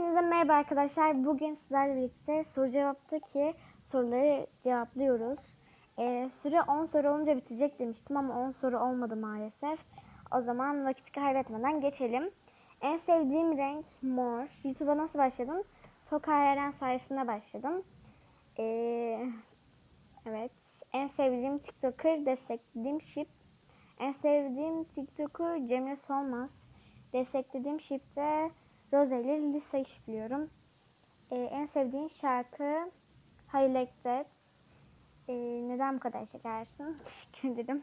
Hepinize merhaba arkadaşlar. Bugün sizlerle birlikte soru cevaptaki soruları cevaplıyoruz. Ee, süre 10 soru olunca bitecek demiştim ama 10 soru olmadı maalesef. O zaman vakit kaybetmeden geçelim. En sevdiğim renk mor. YouTube'a nasıl başladım? Tokay Eren sayesinde başladım. Ee, evet. En sevdiğim TikToker, desteklediğim Ship. En sevdiğim TikToker Cemre Solmaz. Desteklediğim Ship'te Rose ile Lisa işliyorum. Ee, en sevdiğin şarkı You Like That. Ee, neden bu kadar şekersin? Teşekkür ederim.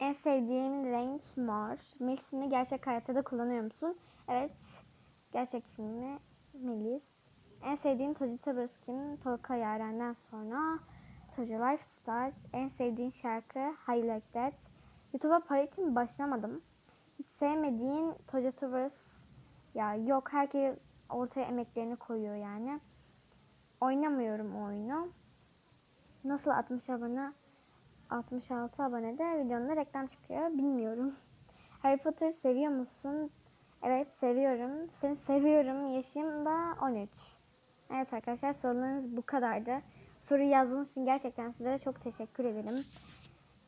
En sevdiğim renk mor. Melis mi gerçek hayatta da kullanıyor musun? Evet. Gerçek ismimi Melis. En sevdiğim Toji Tabers kim? Tolka Yaren'den sonra Toji Lifestyle. En sevdiğin şarkı You Like That. YouTube'a para için başlamadım. Hiç sevmediğin Toji Tabers ya yok herkes ortaya emeklerini koyuyor yani. Oynamıyorum o oyunu. Nasıl 60 abone 66 abonede videonda reklam çıkıyor bilmiyorum. Harry Potter seviyor musun? Evet seviyorum. Seni seviyorum. Yaşım da 13. Evet arkadaşlar sorularınız bu kadardı. Soru yazdığınız için gerçekten sizlere çok teşekkür ederim.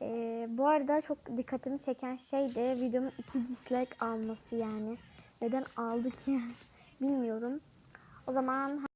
Ee, bu arada çok dikkatimi çeken şey de videomun iki dislike alması yani. Neden aldı ki bilmiyorum. O zaman